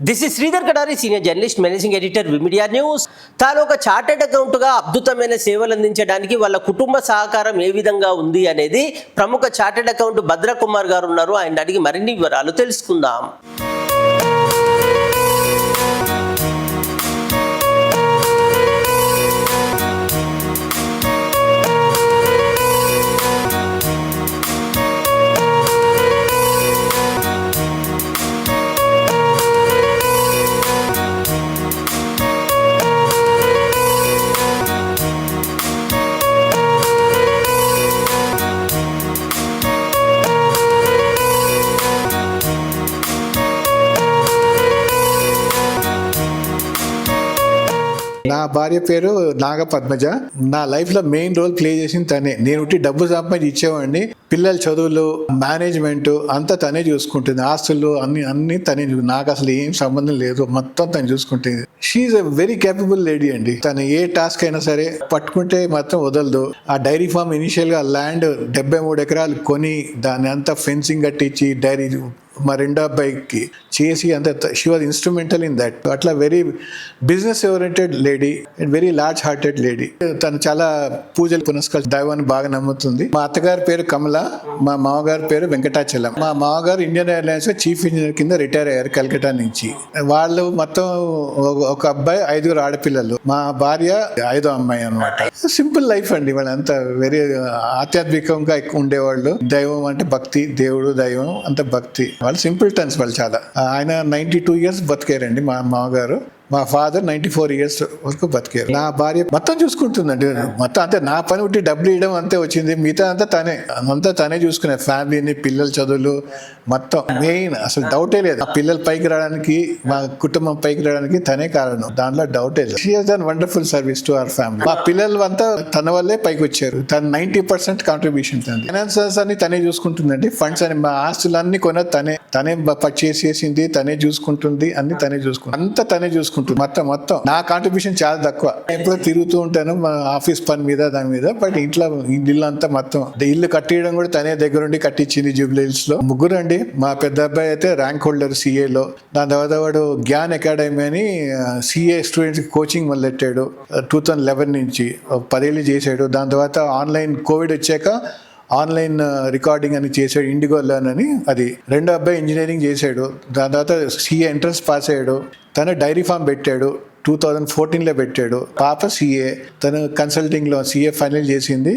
This is Sridhar Kadari senior journalist managing editor V media news తాను ఒక chartered అకౌంట్గా అద్భుతమైన సేవలు అందించడానికి వాళ్ళ కుటుంబ సహకారం ఏ విధంగా ఉంది అనేది ప్రముఖ చార్టెడ్ అకౌంట్ భద్రకుమార్ గారు ఉన్నారు. ఆయన అడిగి మరిన్ని వివరాలు తెలుసుకుందాం. నా భార్య పేరు నాగ పద్మజ నా లైఫ్లో మెయిన్ రోల్ ప్లే చేసింది తనే. నేను ఉట్టి డబ్బు సంపాదించి ఇచ్చేవాడిని. పిల్లల చదువులు మేనేజ్మెంట్ అంతా తనే చూసుకుంటుంది. ఆస్తులు అన్ని అన్ని తనే చూ- నాకు అసలు ఏం సంబంధం లేదు. మొత్తం తను చూసుకుంటుంది. She's a very capable lady అండి. తను ఏ టాస్క్ అయినా సరే పట్టుకుంటే మాత్రం వదలదు. ఆ డైరీ ఫామ్ ఇనిషియల్గా ల్యాండ్ డెబ్బై మూడు ఎకరాలు కొని దాన్ని అంతా ఫెన్సింగ్ కట్టించి డైరీ మా రెండో అబ్బాయికి చేసి అంత she was instrumental in that అట్లా very business oriented lady and very large hearted lady తను చాలా పూజలు పునస్కారం దైవాన్ని బాగా నమ్ముతుంది. మా అత్తగారి పేరు కమల మా మామగారి పేరు వెంకటాచలం. మా మామగారు ఇండియన్ ఎయిర్లైన్స్ చీఫ్ ఇంజనీర్ కింద రిటైర్ అయ్యారు కలకటా నుంచి. వాళ్ళు మొత్తం ఒక- ఒక అబ్బాయి ఐదుగురు ఆడపిల్లలు. మా భార్య ఐదో అమ్మాయి అనమాట సింపుల్ లైఫ్ అండి వాళ్ళంతా. వెరీ ఆధ్యాత్మికంగా ఎక్కువ ఉండేవాళ్ళు. దైవం అంటే భక్తి దేవుడు దైవం అంత భక్తి. వాళ్ళు సింపుల్ టర్న్స్ వాళ్ళు చాలా. ఆయన నైన్టీ టూ ఇయర్స్ బతికారండి మా మామగారు. మా ఫాదర్ నైన్టీ ఫోర్ ఇయర్స్ వరకు బతికారు. నా భార్య మొత్తం చూసుకుంటుందండి. మొత్తం అంతే. నా పని ఉంటే డబ్బులు ఇవ్వడం అంతే వచ్చింది. మిగతా అంతా తనే అంతా తనే చూసుకునే ఫ్యామిలీని పిల్లల చదువులు మొత్తం. మెయిన్ అసలు డౌటే లేదు. ఆ పిల్లలు పైకి రావడానికి మా కుటుంబం పైకి రావడానికి తనే కారణం. దాంట్లో డౌటే లేదు. She wonderful service to our family మా పిల్లలు అంతా తన వల్లే పైకి వచ్చారు. తన నైన్టీ పర్సెంట్ కాంట్రిబ్యూషన్ తనది. ఫైనాన్సర్స్ అన్ని తనే చూసుకుంటుందండి. ఫండ్స్ అని మా ఆస్తులన్నీ కొన తనే. తనే పర్చేస్ చేసింది తనే చూసుకుంటుంది అన్ని తనే చూసుకుంటుంది. అంతా తనే చూసుకుంటుంది. మొత్తం మొత్తం. నా కాంట్రిబ్యూషన్ చాలా తక్కువ. ఎప్పుడో తిరుగుతూ ఉంటాను మా ఆఫీస్ పని మీద దాని మీద బట్ ఇంట్లో ఇల్లు అంతా మొత్తం. ఇల్లు కట్టియడం కూడా తనే దగ్గరుండి కట్టించింది జూబ్లీహిల్స్లో. ముగ్గురు అండి. మా పెద్ద అబ్బాయి అయితే ర్యాంక్ హోల్డర్ CA లో. దాని తర్వాత వాడు జ్ఞాన్ అకాడమీ అని సిఏ స్టూడెంట్స్ కోచింగ్ మొదలెట్టాడు. టూ థౌజండ్ లెవెన్ నుంచి. పదేళ్ళు చేశాడు. దాని తర్వాత ఆన్లైన్ కోవిడ్ వచ్చాక ఆన్లైన్ రికార్డింగ్ అని చేశాడు. ఇండిగో లర్న్ అని. అది రెండో అబ్బాయి ఇంజనీరింగ్ చేశాడు. దాని తర్వాత సిఏ ఎంట్రన్స్ పాస్ అయ్యాడు. తను డైరీ ఫామ్ పెట్టాడు టూ థౌజండ్ ఫోర్టీన్లో పెట్టాడు. పాప సీఏ తను కన్సల్టింగ్లో సీఏ ఫైనల్ చేసింది.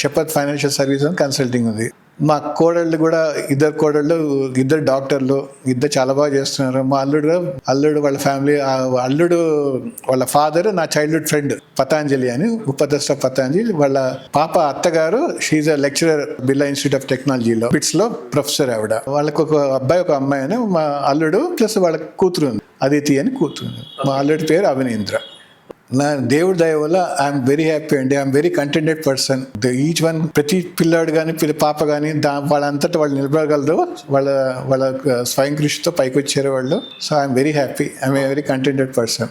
షపత్ ఫైనాన్షియల్ సర్వీస్ అని కన్సల్టింగ్ ఉంది. మా కోడళ్ళు కూడా ఇద్దరు కోడళ్ళు ఇద్దరు డాక్టర్లు ఇద్దరు చాలా బాగా చేస్తున్నారు. మా అల్లుడు అల్లుడు వాళ్ళ ఫ్యామిలీ అల్లుడు వాళ్ళ ఫాదర్ నా చైల్డ్హుడ్ ఫ్రెండ్ పతాంజలి అని ఉపదస్త పతాంజలి. వాళ్ళ పాప అత్తగారు she's a lecturer Birla institute of టెక్నాలజీలో పిట్స్లో ప్రొఫెసర్ ఆవిడ. వాళ్ళకు ఒక అబ్బాయి ఒక అమ్మాయి అని మా అల్లుడు ప్లస్ వాళ్ళ కూతురు ఉంది. అదితి అని కూతురు మా ఆల్రెడీ పేరు అవినేంద్ర. నా దేవుడి దయ వల్ల ఐఎమ్ వెరీ హ్యాపీ అండి I'm very contented person each one ప్రతి పిల్లాడు కానీ పిల్ల పాప కానీ దా వాళ్ళంతటా వాళ్ళు నిలబడగలరు వాళ్ళ వాళ్ళ స్వయం కృషితో పైకి వచ్చారు వాళ్ళు so I'm very happy I'm very contented person